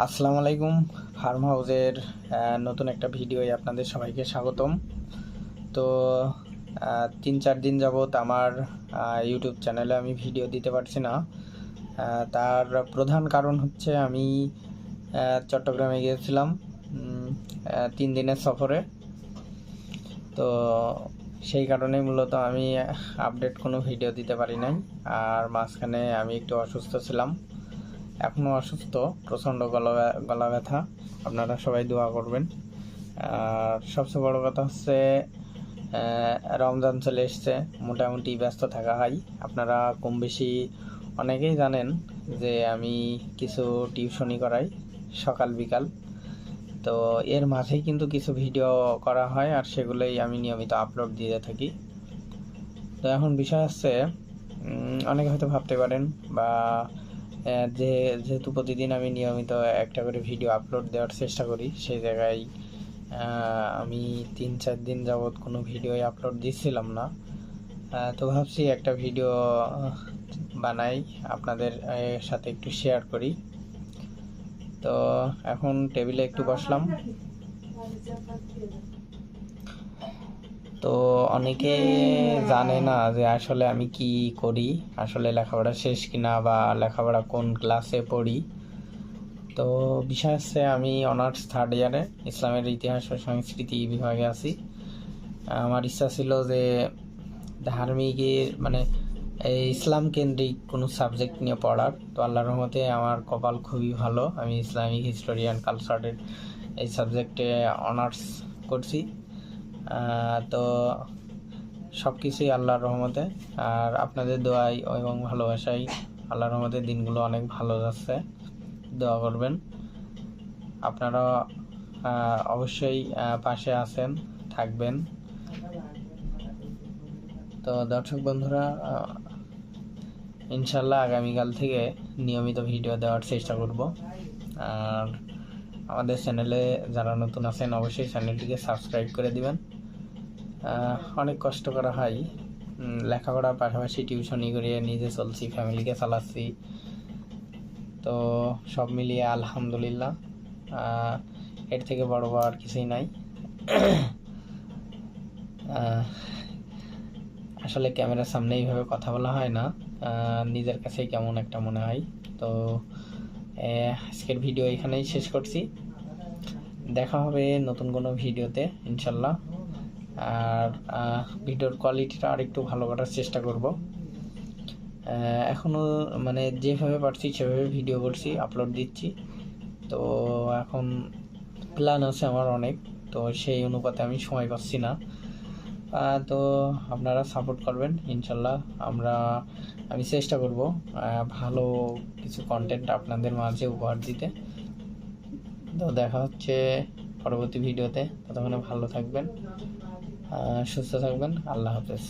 আসসালামু আলাইকুম ফার্ম হাউসের আহ, নতুন একটা ভিডিওয়ে আপনাদের সবাইকে স্বাগতম। তো তিন চার দিন যাবত আমার ইউটিউব চ্যানেলে আমি ভিডিও দিতে পারছি না। তার প্রধান কারণ হচ্ছে আমি চট্টগ্রামে গিয়েছিলাম তিন দিনের সফরে। তো সেই কারণে মূলত আমি আপডেট কোনো ভিডিও দিতে পারি নাই আর মাঝখানে আমি একটু অসুস্থ ছিলাম। এখনও অসুস্থ, প্রচণ্ড গলা গলা ব্যথা। আপনারা সবাই দোয়া করবেন। আর সবচেয়ে বড় কথা হচ্ছে রমজান চলে এসছে, মোটামুটি ব্যস্ত থাকা হয়। আপনারা কম বেশি অনেকেই জানেন যে আমি কিছু টিউশনি করাই, সকাল, বিকাল। তো এর মাঝেই কিন্তু কিছু ভিডিও করা হয়, আর সেগুলোই আমি নিয়মিত আপলোড দিয়ে থাকি। তো এখন বিষয় হচ্ছে অনেকে হয়তো ভাবতে পারেন বা যেহেতু প্রতিদিন আমি নিয়মিত একটা করে ভিডিও আপলোড দেওয়ার চেষ্টা করি, সেই জায়গায় আমি তিন চার দিন যাবৎ কোনো ভিডিও আপলোড দিচ্ছিলাম না। তো ভাবছি একটা ভিডিও বানাই, আপনাদের সাথে একটু শেয়ার করি। তো এখন টেবিলে একটু বসলাম। তো অনেকে জানে না যে আসলে আমি কি করি, আসলে লেখাপড়া শেষ কিনা বা লেখাপড়া কোন ক্লাসে পড়ি। তো বিষয় হচ্ছে আমি অনার্স থার্ড ইয়ারে ইসলামের ইতিহাস ও সংস্কৃতি বিভাগে আছি। আমার ইচ্ছা ছিল যে ধার্মিকের মানে এই ইসলাম কেন্দ্রিক কোনো সাবজেক্ট নিয়ে পড়ার। তো আল্লাহ রহমতে আমার কপাল খুবই ভালো। আমি ইসলামিক হিস্টোরিয়ান কালচারের এই সাবজেক্টে অনার্স করছি। তো সব কিছুই আল্লাহর রহমতে। আর আপনাদের দোয়াই এবং ভালোবাসাই আল্লাহর রহমতে দিনগুলো অনেক ভালো যাচ্ছে। দোয়া করবেন। আপনারা অবশ্যই পাশে আছেন, থাকবেন। তো দর্শক বন্ধুরা ইনশাল্লাহ আগামীকাল থেকে নিয়মিত ভিডিও দেওয়ার চেষ্টা করব। আর আমাদের চ্যানেলে যারা নতুন আছেন, অবশ্যই চ্যানেলটিকে সাবস্ক্রাইব করে দিবেন। অনেক কষ্ট করা হয়। লেখাপড়ার পাশাপাশি টিউশনি করিয়ে নিজে চলছি, ফ্যামিলিকে চালাচ্ছি। তো সব মিলিয়ে আলহামদুলিল্লাহ। এর থেকে বড় বড় আর কিছুই নাই। আসলে ক্যামেরার সামনে এইভাবে কথা বলা হয় না। নিজের কাছেই কেমন একটা মনে হয়। তো আজকের ভিডিও এখানেই শেষ করছি। দেখা হবে নতুন কোনো ভিডিওতে, ইনশাল্লাহ। আর ভিডিওর কোয়ালিটিটা আরেকটু ভালো করার চেষ্টা করব। আহ, এখনও মানে যেভাবে পারছি সেভাবে ভিডিও করছি আপলোড দিচ্ছি। তো এখন প্ল্যান আছে আমার অনেক তো সেই অনুপাতে আমি সময় পাচ্ছি না। তো আপনারা সাপোর্ট করবেন ইনশাল্লাহ আমরা আমি চেষ্টা করব ভালো কিছু কন্টেন্ট আপনাদের মাঝে উপহার দিতে। তো দেখা হচ্ছে। পরবর্তী ভিডিওতে ততক্ষণে ভালো থাকবেন সুস্থ থাকবেন আল্লাহ হাফেজ।